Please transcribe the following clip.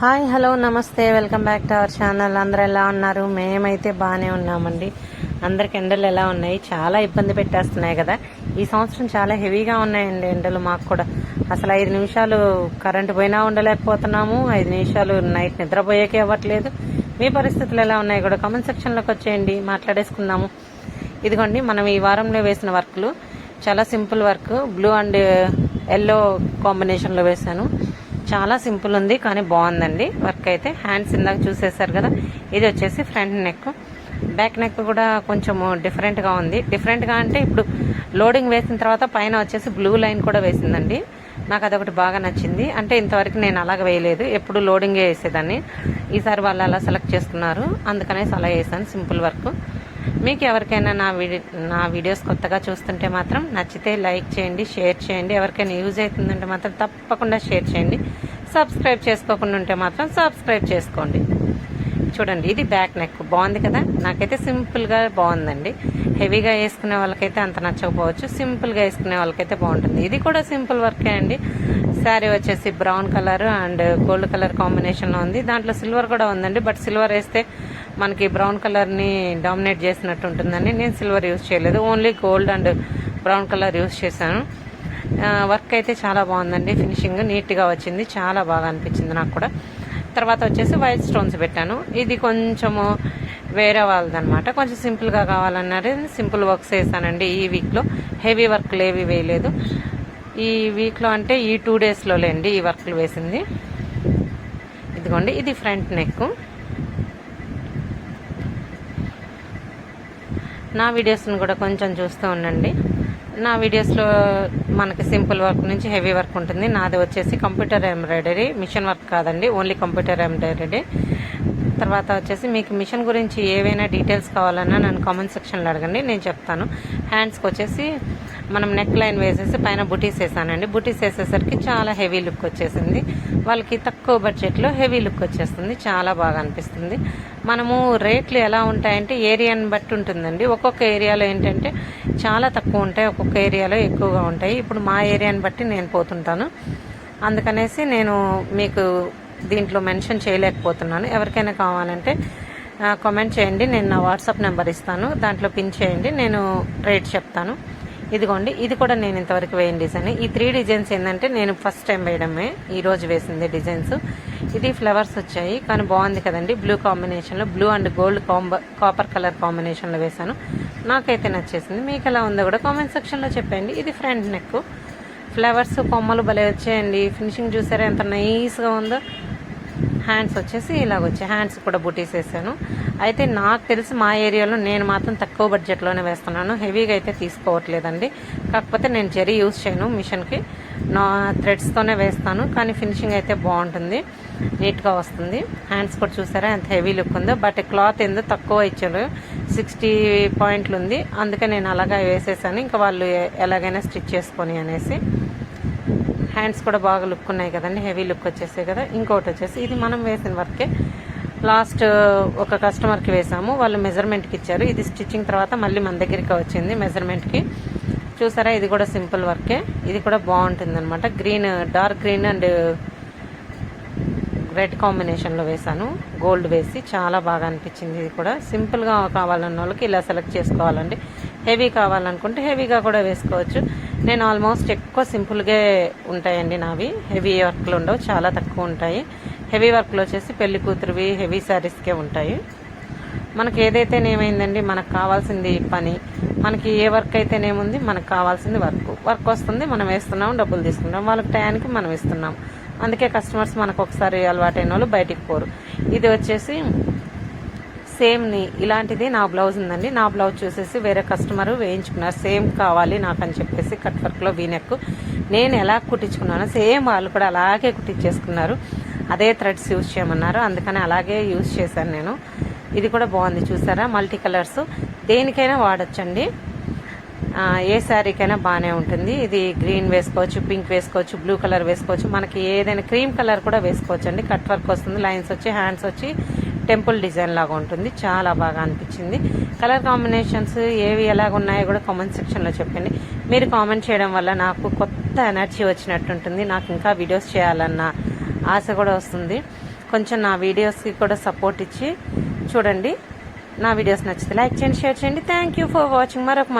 Hi hello నమస్తే welcome back to our channel. అందరు ఎలా ఉన్నారు? మేమైతే బాగానే ఉన్నామండి. అందరికి ఎండలు ఎలా ఉన్నాయి? చాలా ఇబ్బంది పెట్టేస్తున్నాయి కదా. ఈ సంవత్సరం చాలా హెవీగా ఉన్నాయండి ఎండలు మాకు కూడా. అసలు ఐదు నిమిషాలు కరెంటు పోయినా ఉండలేకపోతున్నాము. ఐదు నిమిషాలు నైట్ నిద్రపోయేకే అవ్వట్లేదు. మీ పరిస్థితులు ఎలా ఉన్నాయి కూడా కామెంట్ సెక్షన్లోకి వచ్చేయండి. మాట్లాడేసుకుందాము. ఇదిగోండి మనం ఈ వారంలో వేసిన వర్క్లు. చాలా simple work. Blue and yellow కాంబినేషన్లో వేశాను. చాలా సింపుల్ ఉంది కానీ బాగుందండి. వర్క్ అయితే హ్యాండ్స్ ఇందాక చూసేసారు కదా ఇది వచ్చేసి ఫ్రంట్ నెక్. బ్యాక్ నెక్ కూడా కొంచెము డిఫరెంట్గా ఉంది. డిఫరెంట్గా అంటే ఇప్పుడు లోడింగ్ వేసిన తర్వాత పైన వచ్చేసి బ్లూ లైన్ కూడా వేసిందండి. నాకు అదొకటి బాగా నచ్చింది. అంటే ఇంతవరకు నేను అలాగ వేయలేదు. ఎప్పుడు లోడింగే వేసేదాన్ని. ఈసారి వాళ్ళు అలా సెలెక్ట్ చేసుకున్నారు అందుకనేసి అలా వేసాను. సింపుల్ వర్క్ మీకు ఎవరికైనా నా వీడియో నా వీడియోస్ కొత్తగా చూస్తుంటే మాత్రం నచ్చితే లైక్ చేయండి షేర్ చేయండి. ఎవరికైనా యూజ్ అవుతుందంటే మాత్రం తప్పకుండా షేర్ చేయండి. సబ్స్క్రైబ్ చేసుకోకుండా ఉంటే మాత్రం సబ్స్క్రైబ్ చేసుకోండి. చూడండి ఇది బ్యాక్ నెక్. బాగుంది కదా? నాకైతే సింపుల్గా బాగుందండి. హెవీగా వేసుకునే వాళ్ళకైతే అంత నచ్చకపోవచ్చు. సింపుల్గా వేసుకునే వాళ్ళకైతే బాగుంటుంది. ఇది కూడా సింపుల్ వర్కే అండి. శారీ వచ్చేసి brown colour and gold colour కాంబినేషన్లో ఉంది. దాంట్లో సిల్వర్ కూడా ఉందండి. బట్ సిల్వర్ వేస్తే మనకి బ్రౌన్ కలర్ని డామినేట్ చేసినట్టు ఉంటుందని నేను సిల్వర్ యూస్ చేయలేదు. Only gold and brown colour use చేశాను. వర్క్ అయితే చాలా బాగుందండి. ఫినిషింగ్ నీట్గా వచ్చింది. చాలా బాగా అనిపించింది నాకు కూడా. తర్వాత వచ్చేసి వైట్ స్టోన్స్ పెట్టాను. ఇది కొంచెము వేరే వాళ్ళదనమాట కొంచెం సింపుల్గా కావాలన్నారు. సింపుల్ వర్క్స్ వేసానండి ఈ వీక్లో హెవీ వర్క్లు ఏవి వేయలేదు. ఈ వీక్లో అంటే ఈ టూ డేస్లో లేండి ఈ వర్క్లు వేసింది. ఇదిగోండి ఇది ఫ్రంట్ నెక్ నా వీడియోస్ని కూడా కొంచెం చూస్తూ ఉండండి. నా వీడియోస్లో మనకి సింపుల్ వర్క్ నుంచి హెవీ వర్క్ ఉంటుంది. నాది వచ్చేసి కంప్యూటర్ ఎంబ్రాయిడరీ మిషన్ వర్క్ కాదండి. Only computer embroidery. తర్వాత వచ్చేసి మీకు మిషన్ గురించి ఏవైనా డీటెయిల్స్ కావాలన్నా నన్ను కామెంట్ సెక్షన్లో అడగండి నేను చెప్తాను. హ్యాండ్స్కి వచ్చేసి మనం నెక్ లైన్ వేసేసి పైన బుటీస్ వేసానండి. బుటీస్ వేసేసరికి చాలా హెవీ లుక్ వచ్చేసింది. వాళ్ళకి తక్కువ బడ్జెట్లో హెవీ లుక్ వచ్చేస్తుంది. చాలా బాగా అనిపిస్తుంది. మనము రేట్లు ఎలా ఉంటాయంటే ఏరియాని బట్టి ఉంటుందండి. ఒక్కొక్క ఏరియాలో ఏంటంటే చాలా తక్కువ ఉంటాయి ఒక్కొక్క ఏరియాలో ఎక్కువగా ఉంటాయి. ఇప్పుడు మా ఏరియాని బట్టి నేను పోతుంటాను. అందుకనేసి నేను మీకు దీంట్లో మెన్షన్ చేయలేకపోతున్నాను. ఎవరికైనా కావాలంటే కామెంట్ చేయండి. నేను నా వాట్సాప్ నెంబర్ ఇస్తాను. దాంట్లో పిన్ చేయండి. నేను రేట్ చెప్తాను. ఇదిగోండి. ఇది కూడా నేను ఇంతవరకు వేయని డిజైన్ ఈ త్రీ డిజైన్స్ ఏంటంటే నేను ఫస్ట్ టైం వేయడమే. ఈరోజు వేసింది డిజైన్స్ ఇది ఫ్లవర్స్ వచ్చాయి. కానీ బాగుంది కదండి. బ్లూ కాంబినేషన్లో బ్లూ అండ్ గోల్డ్ కాంబ కాపర్ కలర్ కాంబినేషన్లో వేశాను. నాకైతే నచ్చేసింది. మీకు ఎలా ఉందో కూడా కామెంట్ సెక్షన్లో చెప్పండి. ఇది ఫ్రంట్ నెక్ ఫ్లవర్స్ కొమ్మలు భలే వచ్చాయండి. ఫినిషింగ్ చూసారా? ఎంత నైస్గా ఉందో. హ్యాండ్స్ వచ్చేసి ఇలాగ వచ్చాయి. హ్యాండ్స్ కూడా బుటీస్ వేసాను అయితే నాకు తెలిసి మా ఏరియాలో నేను మాత్రం తక్కువ బడ్జెట్లోనే వేస్తున్నాను. హెవీగా అయితే తీసుకోవట్లేదండి. కాకపోతే నేను జెరీ యూజ్ చేయను మిషన్కి. నా థ్రెడ్స్తోనే వేస్తాను. కానీ ఫినిషింగ్ అయితే బాగుంటుంది. నీట్గా వస్తుంది. హ్యాండ్స్ కూడా చూసారా? ఎంత హెవీ లుక్ ఉందో. బట్ క్లాత్ ఏందో తక్కువ ఇచ్చారు? సిక్స్టీ పాయింట్లు ఉంది. అందుకే నేను అలాగా వేసేసాను. ఇంకా వాళ్ళు ఎలాగైనా స్టిచ్ చేసుకొని అనేసి. హ్యాండ్స్ కూడా బాగా లుక్ ఉన్నాయి కదండి హెవీ లుక్ వచ్చేసాయి కదా. ఇంకోటి వచ్చేసి ఇది మనం వేసిన వర్కే. లాస్ట్ ఒక కస్టమర్కి వేసాము వాళ్ళు మెజర్మెంట్కి ఇచ్చారు. ఇది స్టిచ్చింగ్ తర్వాత మళ్ళీ మన దగ్గరికి వచ్చింది మెజర్మెంట్కి చూసారా ఇది కూడా సింపుల్ వర్కే. ఇది కూడా బాగుంటుంది అనమాట green dark green and red కాంబినేషన్లో వేసాను. గోల్డ్ వేసి చాలా బాగా అనిపించింది ఇది కూడా. సింపుల్గా కావాలన్న వాళ్ళకి ఇలా సెలెక్ట్ చేసుకోవాలండి. హెవీ కావాలనుకుంటే హెవీగా కూడా వేసుకోవచ్చు. నేను ఆల్మోస్ట్ ఎక్కువ సింపుల్గా ఉంటాయండి నావి. హెవీ వర్క్లు ఉండవు చాలా తక్కువ ఉంటాయి. హెవీ వర్క్లు వచ్చేసి పెళ్ళి కూతురువి హెవీ శారీస్కే ఉంటాయి. మనకి ఏదైతేనేమైందండి మనకు కావాల్సింది పని. మనకి ఏ వర్క్ అయితేనేముంది మనకు కావాల్సింది వర్క్. వర్క్ వస్తుంది మనం వేస్తున్నాం డబ్బులు తీసుకుంటాం. వాళ్ళకి టయానికి మనం ఇస్తున్నాం. అందుకే కస్టమర్స్ మనకు ఒకసారి అలవాటైన వాళ్ళు బయటికి పోరు. ఇది వచ్చేసి సేమ్ని ఇలాంటిది నా బ్లౌజ్ ఉందండి. నా బ్లౌజ్ చూసేసి వేరే కస్టమర్ వేయించుకున్నారు. సేమ్ కావాలి నాకు అని చెప్పేసి కట్ వర్క్లో వీనెక్. నేను ఎలా కుట్టించుకున్నానో సేమ్ వాళ్ళు కూడా అలాగే కుట్టించేసుకున్నారు. అదే థ్రెడ్స్ యూజ్ చేయమన్నారు. అందుకని అలాగే యూజ్ చేశాను నేను. ఇది కూడా బాగుంది. చూసారా? Multi colours. దేనికైనా వాడచ్చండి. ఏ శారీకైనా బాగానే ఉంటుంది. ఇది గ్రీన్ వేసుకోవచ్చు పింక్ వేసుకోవచ్చు బ్లూ కలర్ వేసుకోవచ్చు. మనకి ఏదైనా క్రీమ్ కలర్ కూడా వేసుకోవచ్చు అండి కట్ వర్క్ వస్తుంది. లైన్స్ వచ్చి హ్యాండ్స్ వచ్చి టెంపుల్ డిజైన్ లాగా ఉంటుంది. చాలా బాగా అనిపించింది. కలర్ కాంబినేషన్స్ ఏవి ఎలాగ ఉన్నాయో కూడా కామెంట్ సెక్షన్లో చెప్పండి. మీరు కామెంట్ చేయడం వల్ల నాకు కొత్త ఎనర్జీ వచ్చినట్టు ఉంటుంది నాకు ఇంకా వీడియోస్ చేయాలన్న ఆశ కూడా వస్తుంది. కొంచెం నా వీడియోస్కి కూడా సపోర్ట్ ఇచ్చి చూడండి. నా వీడియోస్ నచ్చితే లైక్ చేయండి షేర్ చేయండి. థ్యాంక్ యూ ఫర్ వాచింగ్ మరొక